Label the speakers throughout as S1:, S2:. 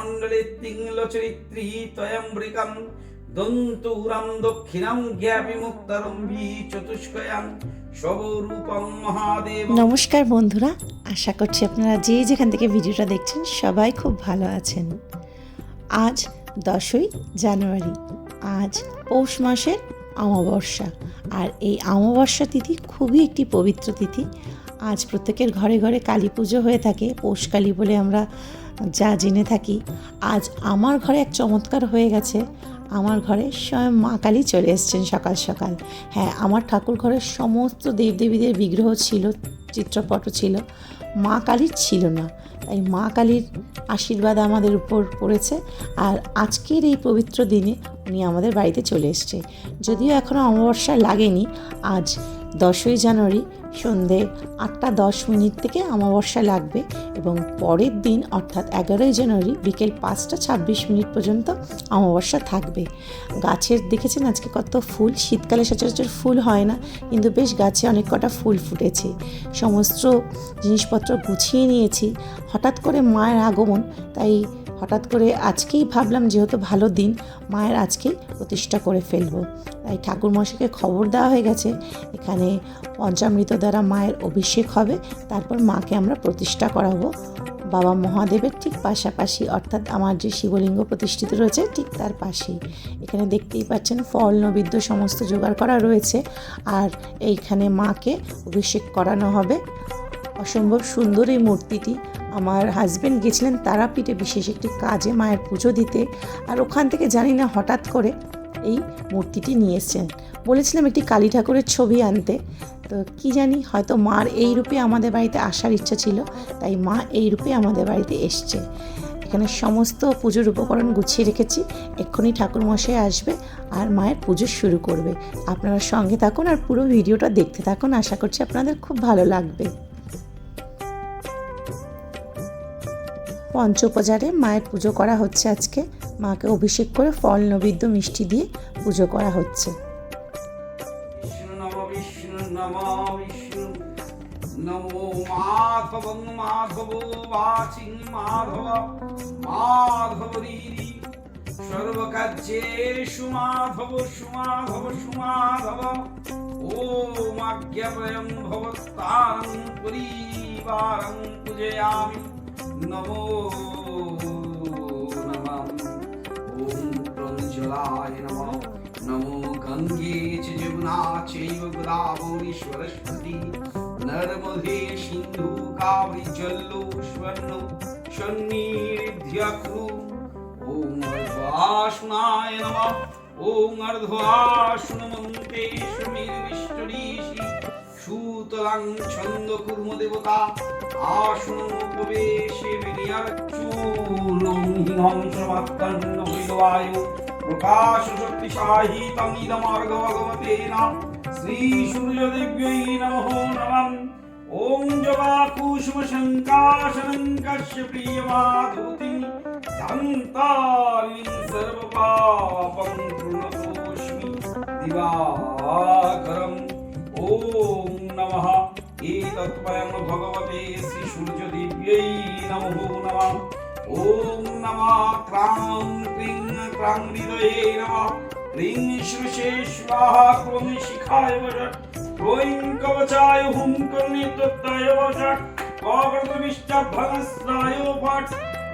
S1: কমণ্ডলে তিংলচরিত্রী তয়ম্বৃকাম দন্তুরাম দক্ষিণাম জ্ঞাপি মুক্তারম্ভী চতুষ্কয়াম স্বরূপম মহাদেব
S2: নমস্কার বন্ধুরা, আশা করছি আপনারা যে যেখান থেকে ভিডিওটা দেখছেন সবাই খুব ভালো আছেন। আজ দশই জানুয়ারি, আজ পৌষ মাসের অমাবস্যা, আর এই অমাবস্যা তিথি খুবই একটি পবিত্র তিথি। আজ প্রত্যেকের ঘরে ঘরে কালী পুজো হয়ে থাকে, পৌষ কালী বলে আমরা যা জেনে থাকি, আজ আমার ঘরে এক চমৎকার হয়ে গেছে। আমার ঘরে স্বয়ং মা কালী চলে এসেছেন সকাল সকাল। হ্যাঁ আমার ঠাকুর ঘরের সমস্ত দেবদেবীদের বিগ্রহ ছিল চিত্রপটও ছিল। মা কালীর ছিল না। তাই মা কালীর আশীর্বাদ আমাদের উপর পড়েছে। আর আজকের এই পবিত্র দিনে উনি আমাদের বাড়িতে চলে এসছে। যদিও এখনও অমাবস্যা লাগেনি, আজ দশই জানুয়ারি সন্ধে আটটা দশ মিনিট থেকে অমাবস্যা লাগবে এবং পরের দিন, অর্থাৎ এগারোই জানুয়ারি বিকেল পাঁচটা ছাব্বিশ মিনিট পর্যন্ত অমাবস্যা থাকবে। গাছের, দেখেছেন আজকে কত ফুল? শীতকালে সচরাচর ফুল হয় না, কিন্তু বেশ গাছে অনেক কটা ফুল ফুটেছে। সমস্ত জিনিসপত্র গুছিয়ে নিয়েছি। হঠাৎ করে মায়ের আগমন, তাই হঠাৎ করে আজকেই ভাবলাম যেহেতু ভালো দিন, মায়ের আজকেই প্রতিষ্ঠা করে ফেলব। তাই ঠাকুরমশাইকে খবর দেওয়া হয়ে গেছে, এখানে পঞ্চামৃত দ্বারা মায়ের অভিষেক হবে, তারপর মাকে আমরা প্রতিষ্ঠা করাবো। বাবা মহাদেবের ঠিক পাশাপাশি, অর্থাৎ আমার যে শিবলিঙ্গ প্রতিষ্ঠিত রয়েছে, ঠিক তার পাশেই। এখানে দেখতেই পাচ্ছেন, ফল, নৈবেদ্য সমস্ত জোগাড় করা রয়েছে, আর এইখানে মাকে অভিষেক করানো হবে। অসম্ভব সুন্দর এই মূর্তিটি। আমার হাজব্যান্ড গেছিলেন তারাপীঠে বিশেষ একটি কাজে মায়ের পুজো দিতে। আর ওখান থেকে জানি না হঠাৎ করে এই মূর্তিটি নিয়ে বলেছিলাম একটি কালী ঠাকুরের ছবি আনতে। তো কি জানি, হয়তো মার এই রূপে আমাদের বাড়িতে আসার ইচ্ছা ছিল, তাই মা এই রূপে আমাদের বাড়িতে এসছে। এখানে সমস্ত পুজোর উপকরণ গুছিয়ে রেখেছি। এক্ষুনি ঠাকুর মশাই আসবে আর মায়ের পুজো শুরু করবে। আপনারা সঙ্গে থাকুন আর পুরো ভিডিওটা দেখতে থাকুন। আশা করছি আপনাদের খুব ভালো লাগবে। পঞ্চোপচারে মায়ের পুজো করা হচ্ছে আজকে। মাকে অভিষেক করে ফল, নৈবেদ্য, মিষ্টি দিয়ে পুজো করা হচ্ছে।
S1: পরিবারং পূজয়ামি। নমো নমঃ ওম প্রঞ্জলায় নমঃ নমো গঙ্গে চ যমুনা চৈব গোদাবরী সরস্বতী নর্মদে সিন্ধু কাবরী জল্লো স্বর্ণ সন্নিধিয়াকুরু ওম অর্ধবাসনায় নমঃ ওম অর্ধবাসনমন্তে সমীরবিষ্টরীষি সুতরাং ছন্দ কুর্ম দেবতা, আসন উপবেশে বিনিয়ার চূর্ণং হিংসমাত্তন্ন হইলবায়ু প্রকাশ শক্তি সাহিতং ইদমার্গ ভগবতেন শ্রী সূর্য দিব্যৈ নমঃ নমঃ। ওম জবাকুসুম শঙ্কাশনং কশ্য প্রিয়মাধুতি ধ্যান্তারিণীং সর্বপাপং প্রণতোষ্মি দিবাকরম। ওম নমঃ। এতৎপয়ং ভগবতে শ্রী সূর্য দিব্যৈ নমঃ নমঃ। ওম নমঃ। ক্রাং ক্রিং ক্রাং হৃদয়ে নমঃ। ক্রিং শ্রুষে স্বাহা শিখায় বজ ক্রৈং কবচায় হুম কর্ণে তত্তায় বজ কবর্তবিষ্টাভ্যস্রায় পট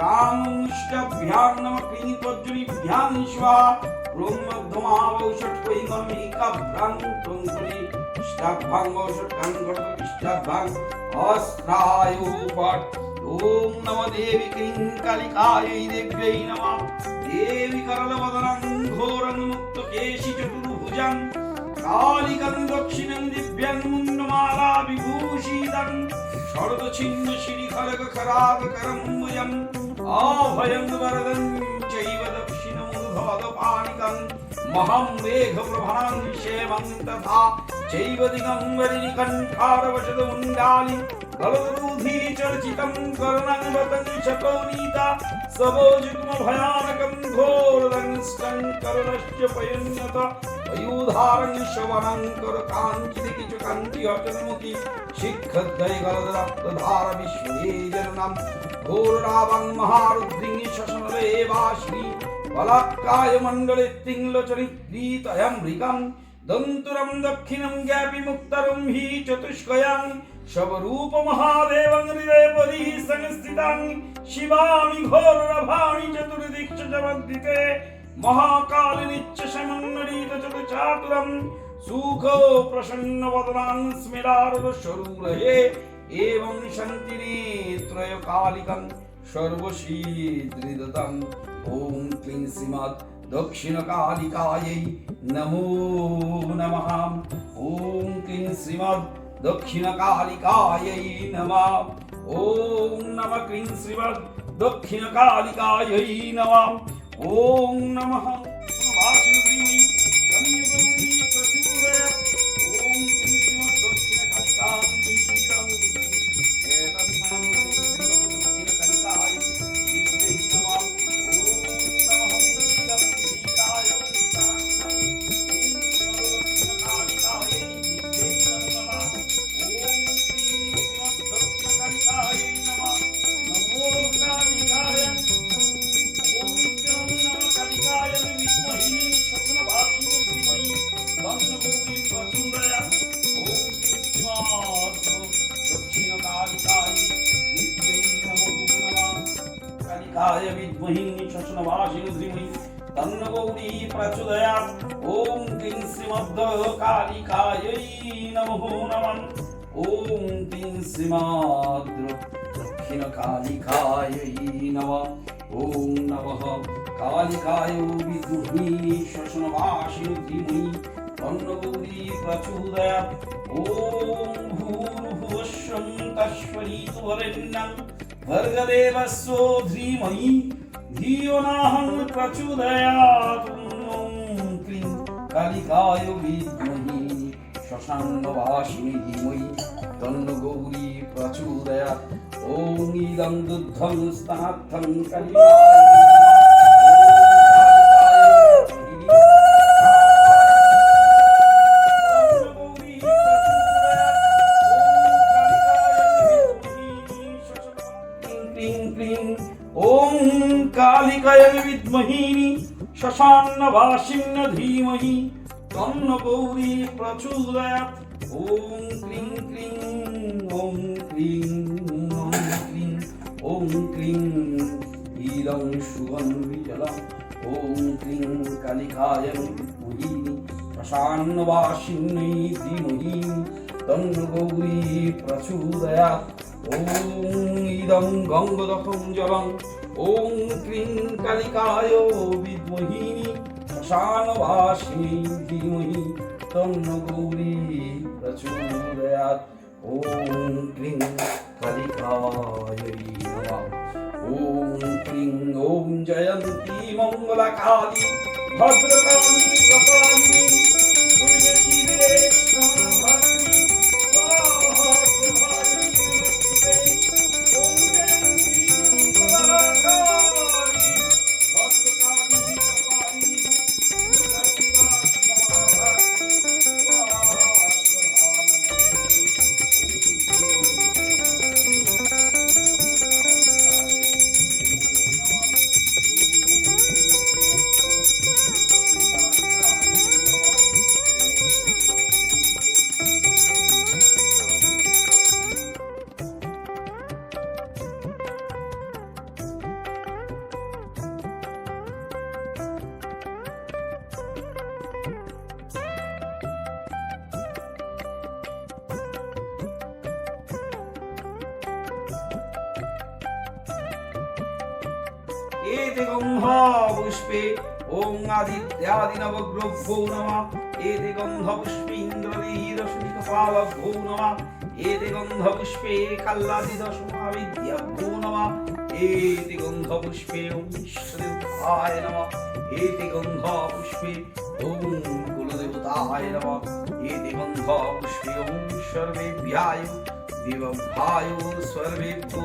S1: রামুষ্টাভ্যাং নমঃ। ক্রিং স্বাহা। ক্রি গর্তবিষ্টাভ্যাং অস্ত্রায় পট ওম নম দেবী ক্লিং কালিকাयै দেব্যৈ নমঃ দেবী করলবদনং ঘোরং মুক্ত কেশি চতুর্ভুজং কালিকং দক্ষিণং দিব্যাং মুন্ডমালা বিভূষিতং শরদ ছিন্ন শ্রী মহারুদ্রিং শশনলে বাশ্রী বলাক্কায় মণ্ডলে তিংলোচরিত্রীতয়মৃগম দন্তুরম দক্ষিণম জ্ঞাপি মুক্তরম হি চতুষ্কয়াং শবরূপ মহাদেবং হৃদয়পদি সংস্থিতাং, শিবামি ঘোররভামি চতুর্দিক্ষ জগদ্দিতে মহাকালিনিচ্চ সমন্নরিত চতুচাতুরম সুখ প্রসন্ন বদনাং স্মিরার স্বরূরহে এবং শান্তিরিত্রয় কালিকং সর্বশীদৃদতম ওম ক্লিং শ্রীমৎ দক্ষিণকালিকাयै নমো নমঃ ॐ क्लीं श्रीमद् দক্ষিণকালিকাयै নমঃ ॐ নম ক্লীং শ্রীমদ্ দক্ষিণকালিকাयै নমঃ ॐ নমঃ ॐ তন্নগৌরী প্রচোদয়াৎ ওম ক্লীং শ্রীমদ্ কালিকায় নমো নমঃ ওম ক্লীং শ্রীমদ্ দক্ষিণ কালিকায় নমঃ ওম নমঃ কালিকায় বিদ্মহি শ্মশনবাসিনী ধীমহি তন্নগৌরী প্রচোদয়াৎ ওম ভূর্ভুবস্বং তস্মরীতু বরেণ্যং ভর্গদেবস্য ধীমহি ধিयो নাহং প্রচোদয়াৎ ক্লীং কালিকায় বিদ্মহি শ্মশানবাসিনী ধীমহি তন্নগৌরী প্রচোদয়াৎ। ওম ইদং দুগ্ধং স্নাথং ওম কালিকায় বিদ্মহি শ্মশান্নবাসিন্য ধীমহি। তন্ন গৌরী প্রচোদয়াৎ ওম ক্লিং ক্লিং, ওম ক্লিং ওম ক্লিং, ওম ইদং শুভং বিজলম ওম ক্লিং কালিকায় বিদ্মহি শ্মশান্নবাসিন্যৈ ধীমহি। তন্ন গৌরী প্রচোদয়াৎ ওম ইদং গঙ্গদকং জলং ওম ক্লিং কালিকায় বিদ্মহি শ্মশানবাসিনী ধীমহি তন্ন গৌরী প্রচোদয়াৎ ওম ক্লিং কালিকায় নমঃ ওম ক্লিং ওম জয়ন্তী মঙ্গলা কালী ভদ্রকালী Thank you. এতে গন্ধ পুষ্পে ওং আদিত্যাদি নবগ্রভ্যো নমঃ। এতে গন্ধ পুষ্পে ইন্দ্রদীর সুনিকপালভ্যো নমঃ। এতে গন্ধ পুষ্পে কাল্লাদি দশমাবিদ্যাভ্যো নমঃ। এতে গন্ধ পুষ্পে ওং ঈশ্বরেভ্যায় নমঃ। এতে গন্ধ পুষ্পে ওং কুলদেবতায় নমঃ। এতে গন্ধ পুষ্পে ওং সর্বেভ্যায় দেবভায় সর্বেভ্যো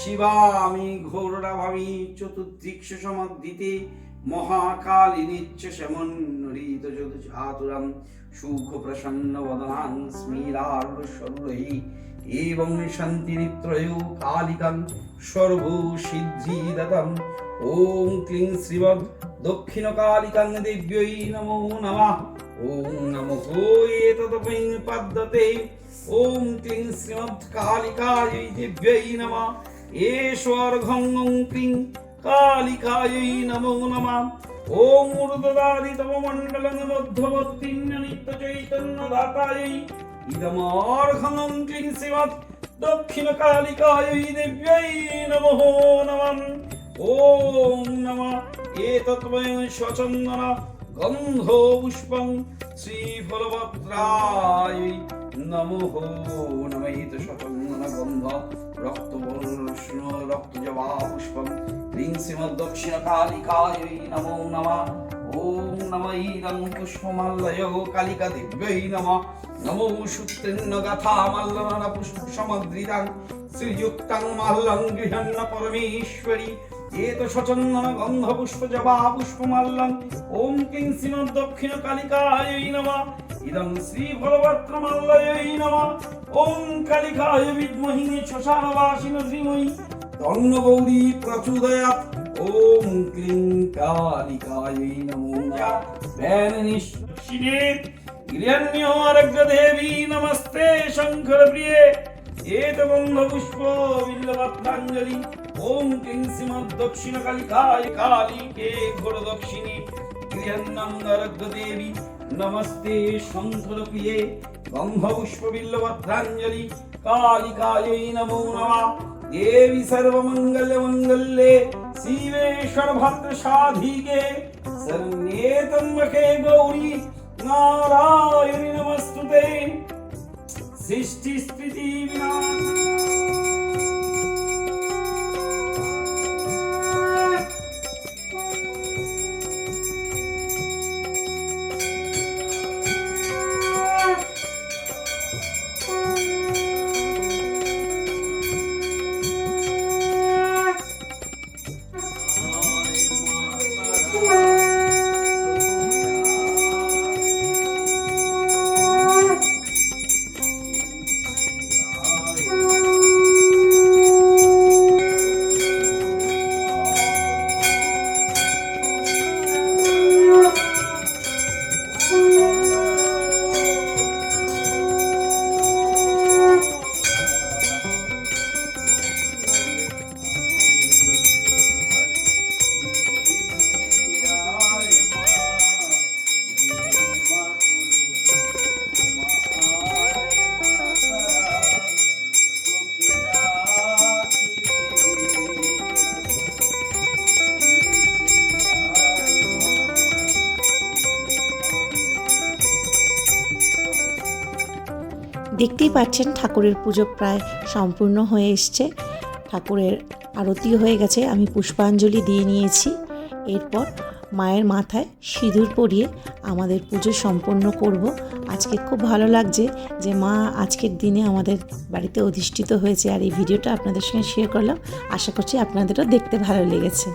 S1: শিবামি ঘোরাভামি চতুর্দিক্ষ সমাধিতে মহাকালিনীচ্চ সমন্নরিত যদুচাতুরম সুখ প্রসন্ন বদনাং স্মিরার সরুরহি এবং শান্তি নিত্রয় কালিকাং সর্ব সিদ্ধি দতম ওম ক্লিং শ্রীমদ দক্ষিণ কালিকাং দেব্যই নমো নমঃ। ওম নমো এতদপৈ পদ্মতে ওম ক্লিং শ্রীমদ নমঃ। এস্বর্ঘং ক্রিং কালিকাयै নমো নমা ॐ ऊर्ददादितममण्डलं मध्यवर्तिं नित्यचैतन्यदातायै इदमार्घं क्लीं शिवत् दक्षिणकालिकायै दिव्यै नमः नमः ॐ नमः एतत्वयं स्वचन्दन गन्धो पुष्पं श्रीफलवक्त्रायै नमो नमः एतत् स्वचन्दनगन्ध রক্তবর্ষ্ণ রক্তজবা পুষ্পং ক্লিং শ্রীমৎ দক্ষিণ কালিকায় নমো নমঃ ওম নম ইদং পুষ্পমাল্লয় কালিকা দিব্যৈ নমঃ নমো সূত্রেন্ন গাথা মাল্লনা পুষ্প সমদ্রিতাং শ্রীযুক্তাং মাল্লং গৃহন্ন পরমেশ্বরী এত সচন্দন গন্ধ পুষ্প জবা পুষ্পমাল্লং ওম কিং শ্রীমদ দক্ষিণ কালিকায় নমঃ। ইদং শ্রী ভগবত্র মাল্লয় নমঃ। ওম কালিকায় বিদ্মহি শ্মশানবাসিন শ্রীময়ী। তন্ন গৌরী প্রচোদয়াৎ। ওম ক্লিং কালিকায় নমো নমঃ। ভ্যাননিষ্ঠিনে গৃহণ্যোরগ্রদেবী নমস্তে শঙ্কর প্রিয়ে এতগন্ধ পুষ্প বিল্লপত্রাঞ্জলি ওম ক্লিং শ্রীমদ দক্ষিণ কালিকায় কালিকে ঘোর দক্ষিণী গৃহণ্যঙ্গরগ্রদেবী নমস্তে শঙ্কর প্রিয়ে গন্ধ পুষ্প বিল্লপত্রাঞ্জলি কালিকাयै নমো নমঃ। দেবী সর্বমঙ্গল মঙ্গলে শিবে সর্বভদ্র সাধিকে ত্রম্বকে গৌরী নারায়ণী নমস্তুতে। সৃষ্টি স্থিতি
S2: দেখতেই পাচ্ছেন ঠাকুরের পুজো প্রায় সম্পূর্ণ হয়ে এসছে। ঠাকুরের আরতি হয়ে গেছে, আমি পুষ্পাঞ্জলি দিয়ে নিয়েছি। এরপর মায়ের মাথায় সিঁদুর পরিয়ে আমাদের পুজো সম্পন্ন করব। আজকে খুব ভালো লাগছে যে মা আজকের দিনে আমাদের বাড়িতে অধিষ্ঠিত হয়েছে। আর এই ভিডিওটা আপনাদের সঙ্গে শেয়ার করলাম। আশা করছি আপনাদেরও দেখতে ভালো লেগেছে।